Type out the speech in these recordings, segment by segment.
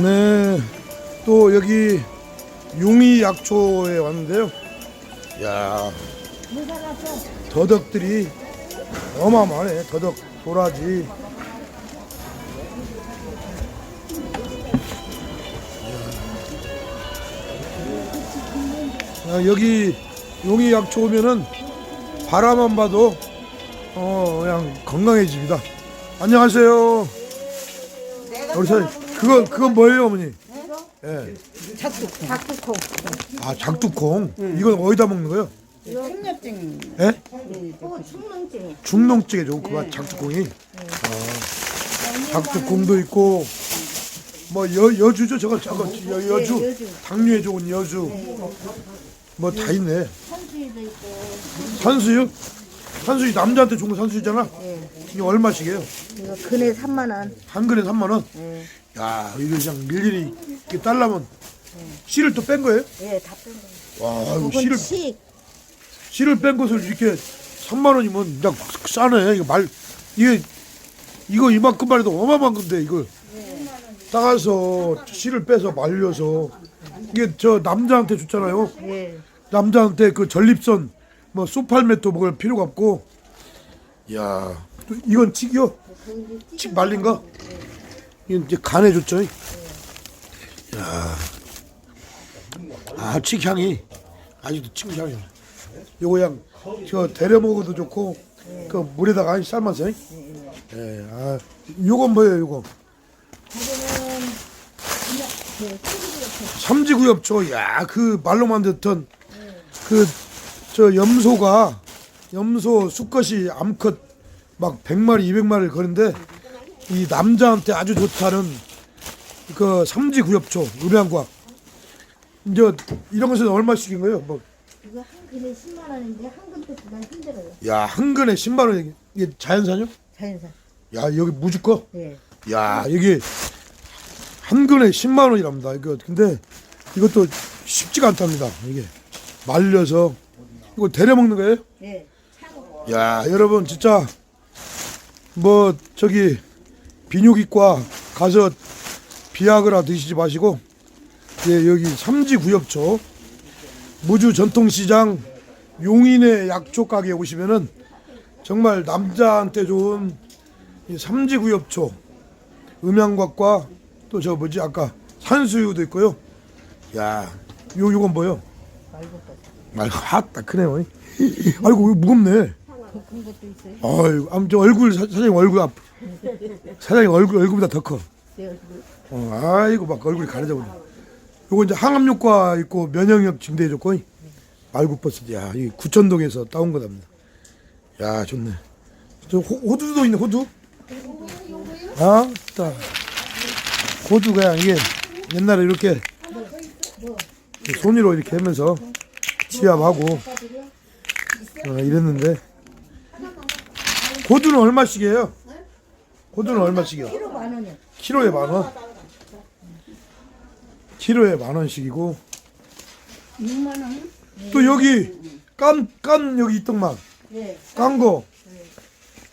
네, 또 여기 용이 약초에 왔는데요. 야, 더덕들이 어마어마하네. 더덕, 도라지. 야, 여기 용이 약초 오면은 바라만 봐도 어 그냥 건강해집니다. 안녕하세요. 우리 사 그건 그건 뭐예요, 어머니? 예. 작두콩. 아 작두콩. 이건 어디다 먹는 거예요? 청녀증. 예? 어, 충농증. 중농증에 좋은 그맛 작두콩이. 아, 작두콩도 있고 뭐 여, 여주죠 저거 저거 여, 여주 네, 여주. 당뇨에 좋은 여주 뭐 다 있네. 산수유도 있고. 산수유? 산수유 남자한테 좋은 거 산수유잖아. 예. 이게 얼마씩이에요? 이거 근에 3만 원. 한 근에 3만 원. 예. 야 이거 그냥 일일이 이렇게 딸라면 씨를 또 뺀 거예요? 예, 다 뺀 거. 와 이거 씨를 칡. 씨를 뺀 것을 이렇게 3만 원이면 그냥 싸네. 이거 말 이게 이거 이만큼만 해도 어마어마한 건데 이걸 따가서 씨를 빼서 말려서 이게 저 남자한테 줬잖아요. 예. 남자한테 그 전립선 뭐 소팔메토 먹을 필요가 없고 야또 이건 칡이요? 칡 말린 거? 이제 간에 줬죠. 야, 아 칡향이 아직도 칡향이. 요거 그냥 저 데려 먹어도 좋고 그 물에다가 삶아서. 예, 아 요건 뭐예요, 요거? 삼지구엽초, 야, 그 말로만 듣던 그 저 염소가 염소 수컷이 암컷 막 100마리, 200마리를 거는데 이 남자한테 아주 좋다는 그 삼지 구엽초 음양과 이제 이런 것은 얼마씩인 거예요? 뭐, 이거 한 근에 10만 원인데 한 근도 그냥 힘들어요. 야, 한 근에 10만 원 이게 자연산요? 자연산. 야, 여기 무주커? 예. 야, 여기 한 근에 10만 원이랍니다. 이거 근데 이것도 쉽지가 않답니다. 이게 말려서 이거 데려 먹는 거예요? 예. 야, 여러분 진짜 뭐 저기 비뇨기과 가서 비아그라 드시지 마시고 예, 여기 삼지 구엽초 무주 전통시장 용인의 약초 가게에 오시면은 정말 남자한테 좋은 이 삼지 구엽초 음양곽과 또 저 뭐지 아까 산수유도 있고요. 야, 요 요건 뭐요? 말고 핫다 크네요. 아이고 이거 무겁네. 큰 것도 있어요. 아유, 아무튼 얼굴 사, 사장님 얼굴 앞. 사장님 얼굴 얼굴보다 더 커. 내 얼굴. 어, 아이고 막 얼굴이 가려져 버려. 요거 이제 항암 효과 있고 면역력 증대해 줬고 말국버섯 야, 이 구천동에서 따온 거답니다. 야, 좋네. 저 호, 호두도 있네, 호두. 아, 따. 호두 그냥 이게 옛날에 이렇게 손으로 이렇게 하면서 치압하고 어, 이랬는데 호두는 얼마씩이에요? 호두는 얼마씩이요? 키로 만 원이요. 키로에 만 원. 키로에 만 원씩이고 6만 원? 또 여기 깐 깐 여기 있던만 예. 깐 거.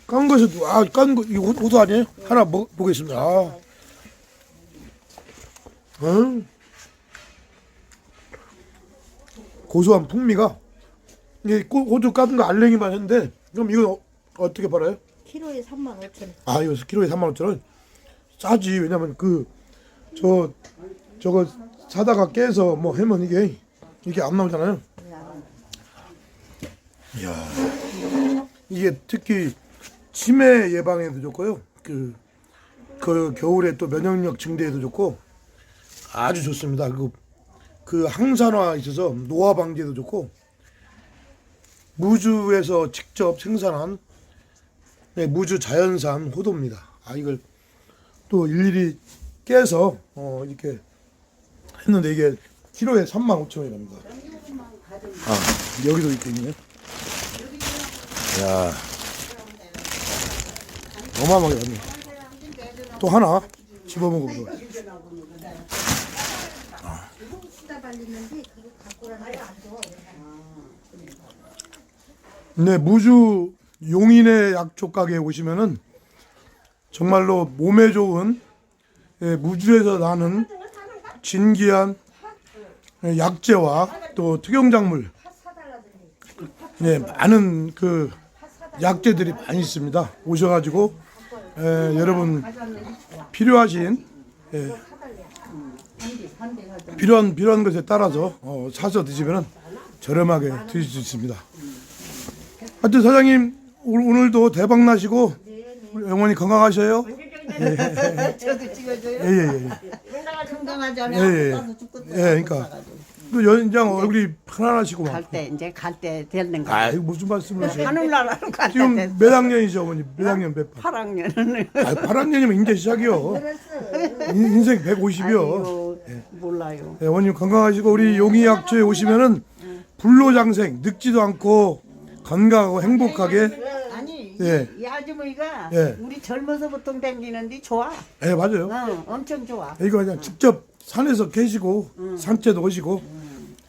깐 것에도 아깐 거 이거 호- 호두 아니에요? 하나 먹 보겠습니다. 아. 응? 고소한 풍미가 이게 고- 호두 깐 거 알랭이만 했는데 그럼 이거 어, 어떻게 팔아요? 키로에 3만 5천 원. 아 이거 키로에 3만 5천 원 싸지 왜냐면 그 저 저거 사다가 깨서 뭐 하면 이게 이게 안 나오잖아요. 이야 이게 특히 치매 예방에도 좋고요. 그, 그 겨울에 또 면역력 증대에도 좋고 아주 좋습니다. 그, 그 항산화 있어서 노화 방지에도 좋고 무주에서 직접 생산한 네, 무주 자연산 호두입니다. 아 이걸 또 일일이 깨서 어, 이렇게 했는데 이게 키로에 3만 5천 원이랍니다. 아 여기도 이렇게 있네요. 야 어마어마하게 많네. 또 하나 집어 먹어보고. 쓰다 발리는데 그거 갖고 가는 거안 줘. 네, 무주 용인의 약초 가게에 오시면은 정말로 몸에 좋은 예, 무주에서 나는 진귀한 예, 약재와 또 특용작물 예, 많은 그 약재들이 많이 있습니다. 오셔가지고 예, 여러분 필요하신 예, 필요한 필요한 것에 따라서 어, 사서 드시면 저렴하게 드실 수 있습니다. 하여튼 사장님 오- 오늘도 대박 나시고 우리 영원히 건강하셔요. 저도 찍어줘요. 예예예. 건강하잖아요. 예, 예. 나도 죽고 예, 그러니까 또 연장 얼굴이 편안하시고 막. 갈때 이제 갈 때 되는 거. 아, 이거 무슨 말씀을 하세요? 하늘나라로 갈때 지금 됐어. 몇 학년이죠, 어머니? 몇 학년 몇 반? 8학년은 아, 8학년이면 이제 시작이요. 인- 인생 150이요. 몰라요. 네, 어머님 건강하시고 우리 용의약초에 오시면은 불로장생 늙지도 않고 건강하고 행복하게 아니 예. 이, 이 아주머니가 예. 우리 젊어서부터 댕기는데 좋아. 예 맞아요. 어, 엄청 좋아. 이거 그냥 직접 산에서 계시고 산채도 오시고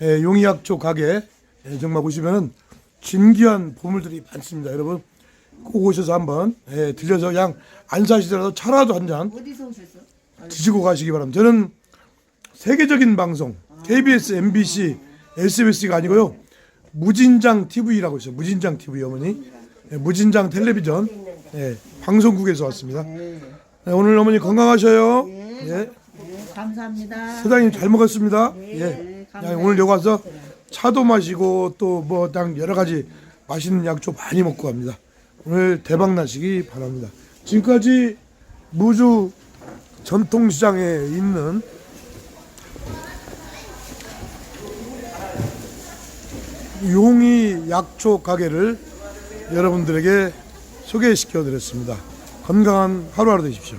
예, 용의약초 가게 예, 정말 오시면은 진귀한 보물들이 많습니다. 여러분 꼭 오셔서 한번 예, 들려서 그냥 안 사시더라도 차라도 한 잔 어디서 오셨어? 드시고 가시기 바랍니다. 저는 세계적인 방송 KBS, MBC, SBS가 아니고요 무진장 TV라고 있어요. 무진장 TV 어머니 예, 무진장 텔레비전 예, 방송국에서 왔습니다. 네, 오늘 어머니 건강하셔요. 예. 네, 감사합니다. 사장님 잘 먹었습니다. 예. 야, 오늘 여기 와서 차도 마시고 또뭐당 여러 가지 맛있는 약초 많이 먹고 갑니다. 오늘 대박 나시기 바랍니다. 지금까지 무주 전통시장에 있는 용이 약초 가게를 여러분들에게 소개시켜 드렸습니다. 건강한 하루하루 되십시오.